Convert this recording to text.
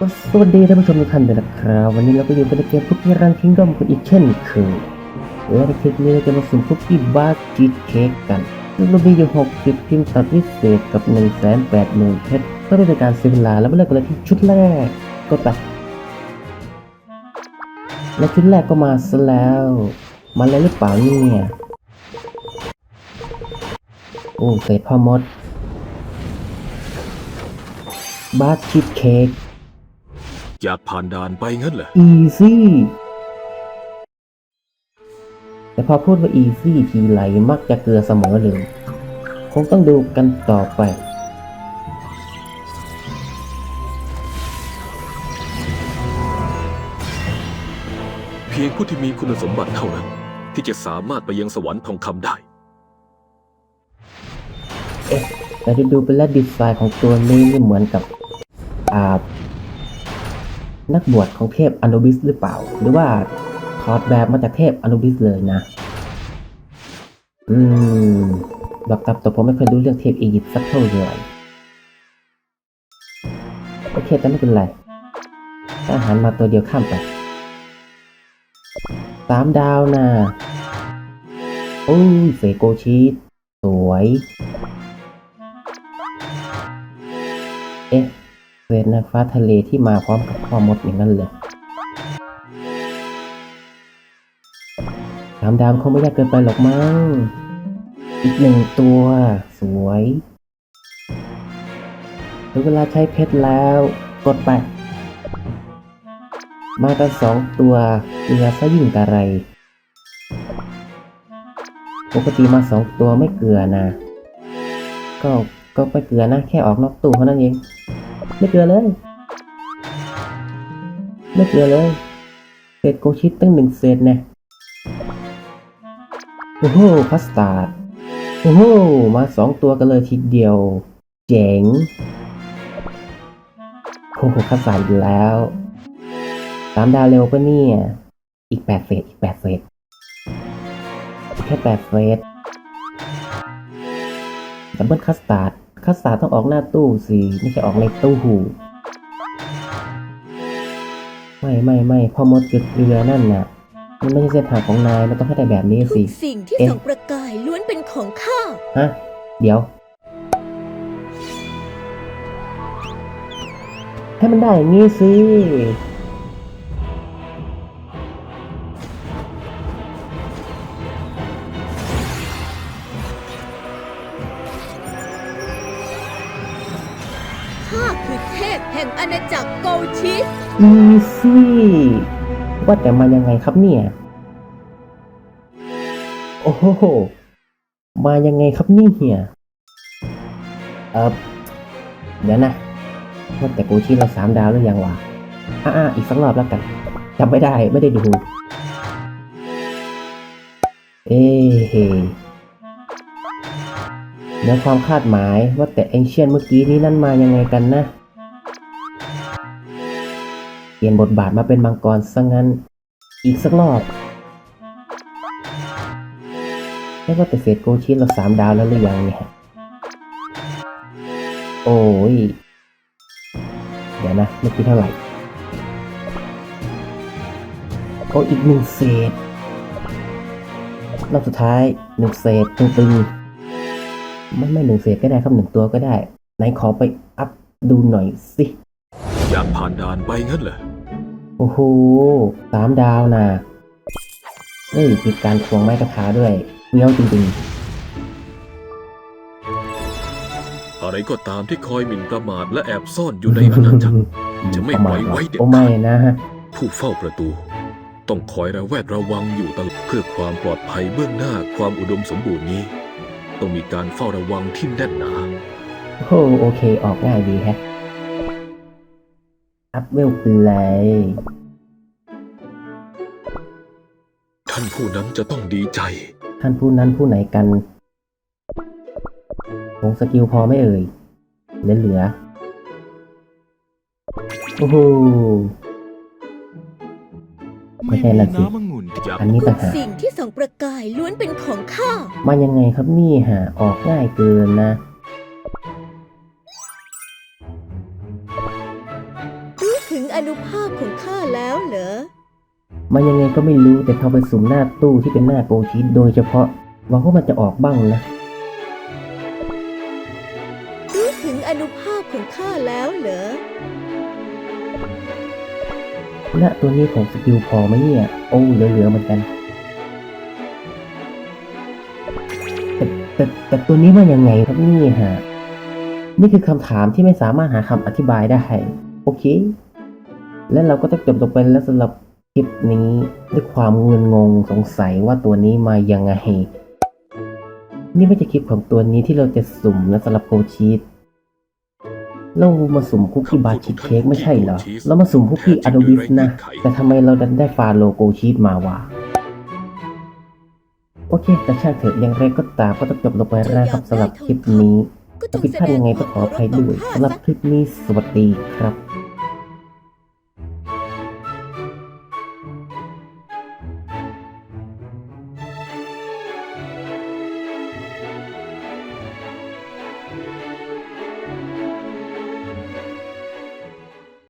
ก็สวัสดีท่านผู้ชมทุกท่านด้วยนะครับ วันนี้เราก็อยู่กันในเกมคุกกี้รันคิงดอมกันอีกเช่นเคยและในคลิปนี้เราจะมาสุ่มคุกกี้บาร์ชีสเค้กกันเรามีอยู่60พิมพ์ตัดพิเศษกับ 1 8 0 0 0 0เพชรเพื่อเป็นการเสียเวลาแล้วมาเริ่มกันเลยที่ชุดแรกกดไปและชุดแรกก็มาซะแล้ว มาเลยหรือเปล่าเนี่ยโอ้เศษพ่อมดบาร์ชีสเค้ก อยากผ่านด่านไปงั้นเหรอ easy แต่พอพูดว่า easy ทีไรมักจะเกลือเสมอเลย คงต้องดูกันต่อไป เพียงผู้ที่มีคุณสมบัติเท่านั้น ที่จะสามารถไปยังสวรรค์ทองคำได้ แต่ดูดูๆเป็นและดีไซน์ของตัวนี้นี่เหมือนกับ อ่า นักบวชของเทพอนุบิสหรือเปล่า หรือว่าถอดแบบมาจากเทพอนุบิสเลยนะ อืมแบบตับตัวผมไม่เคยรู้เรื่องเทพอียิปต์สักเท่าไหร่โอเคแต่ไม่เป็นไรถ้าอาหารมาตัวเดียวข้ามไปสามดาวนะโอ้ยเซโกชีสสวย เอ๊ะ เศษนางฟ้าทะเลที่มาพร้อมกับพ่อมดอย่างนั้นเลยสามดาวคงไม่ยากเกินไปหรอกมั้ง อีกหนึ่งตัว สวยถึงเวลาใช้เพชรแล้ว กดไป มากันสองตัวเกลือซะยิ่งกะไร ปกติมาสองตัวไม่เกลือนะ ก็ก็ไม่เกลือนะ แค่ออกนอกตู้เท่านั้นเอง ไม่เกลือเลย ไม่เกลือเลย เศษโกชิตตั้งหนึ่งเศษนี่โอ้โหคัสตาร์ดโอ้โหมาสองตัวกันเลยทีเดียว เจ๋งโอ้โหคัสตาร์ดอีกแล้วสามดาวเร็วปะเนี่ย อีกแปดเศษอีกแปดเศษแค่แปดเศษดับเบิลคัสตาร์ด คัสตาร์ดต้องออกหน้าตู้สิไม่ใช่ออกในตู้หู ไม่ไม่ไม่พ่อมดเกลือนั่นน่ะ มันไม่ใช่เส้นทางของนายมันต้องให้ได้แบบนี้ทุสิกสิ่งที่เอ๊ะส่องประกายล้วนเป็นของข้า ฮะเดี๋ยว ให้มันได้อย่างนี้สิ คือเทพแห่งอาณาจักรโกชิสอีซี่ว่าแต่มายังไงครับเนี่ย โอ้โห มายังไงครับนี่เฮียเออเดี๋ยวนะว่าแต่กูชี้เราสามดาวหรือยังวะอ่าอีกสักรอบแล้วกันจำไม่ได้ไม่ได้ดู เอ๊ะเดี๋ยวความคาดหมายว่าแต่เอเชียนเมื่อกี้นี้นั่นมายังไงกันนะ เปลี่ยนบทบาทมาเป็นมังกรซะงั้น อีกสักรอบไม่ว่าแต่เศษโกชิเราสามดาวแล้วหรือยังเนี่ย โอ้ย เดี๋ยวนะเมื่อกี้เท่าไหร่โอ้อีกหนึ่งเศษรอบสุดท้ายหนึ่งเศษตึงๆไม่ไม่หนึ่งเศษก็ได้ครับหนึ่งตัวก็ได้ไหนขอไปอัพดูหน่อยสิ อยากผ่านด่านไปงั้นเหรอ โอ้โหสามดาวนะเฮ้ยมีการควงไม้กระทาด้วยเนี้ยวจริงอะไรก็ตามที่คอยหมิ่นประมาทและแอบซ่อนอยู่ในอาณาจักรจะไม่ประาทไว้ไว้เด็ดโอ้ขาดไม่นะฮะผู้เฝ้าประตู ต้องคอยระแวดระวังอยู่ตลอดเพื่อความปลอดภัยเบื้องหน้าความอุดมสมบูรณ์นี้ ต้องมีการเฝ้าระวังที่แน่นหนา โอ้โหโอเคออกง่ายดีแฮะ อัพเวลไปเลย ท่านผู้นั้นจะต้องดีใจ ท่านผู้นั้นผู้ไหนกันคงสกิลพอไม่เอ่ยเหลือเหลือโอ้โหไม่ใช่ละสิน้ำองุ่นอยากอันนี้ทุต่างกหากสิ่งที่ส่องประกายล้วนเป็นของข้ามายังไงครับนี่ฮะออกง่ายเกินนะ มันยังไงก็ไม่รู้แต่เขาไปสุ่มหน้าตู้ที่เป็นหน้าโกชีโดยเฉพาะหวังว่ามันจะออกบ้างนะรู้ถึงอนุภาพของข้าแล้วเหรอและตัวนี้ของสกิลพอไหมเนี่ย โอ้เหลือๆเหมือนกันแต่แต่แต่ตัวนี้มันยังไงครับนี่ฮะนี่คือคำถามที่ไม่สามารถหาคำอธิบายได้ โอเค และเราก็ต้องจบลงไปแล้วสำหรับค ลิปนี้ด้วยความเงนงงสงสัยว่าตัวนี้มายังไง นี่ไม่ใช่คลิปของตัวนี้ที่เราจะสุ่มนะสำหรับโกชีตเรามาสุ่มคุกกี้บาร์ชีสเค้กไม่ใช่เหรอ เรามาสุ่มคุกกี้อะโดบิสนะ แต่ทำไมเราดันได้ฟาโลโกชีตมาวะโอเคแต่ช่างเถอะอย่างไรก็ตามก็ต้องจบลงไปแล้วครับสำหรับคลิปนี้ก็จถ้างผิดแสพลาดดยังงไงคก็วามขออภัยด้วยเคารพต่อข้าสำหรับซะคลิปนี้สวัสดีครับ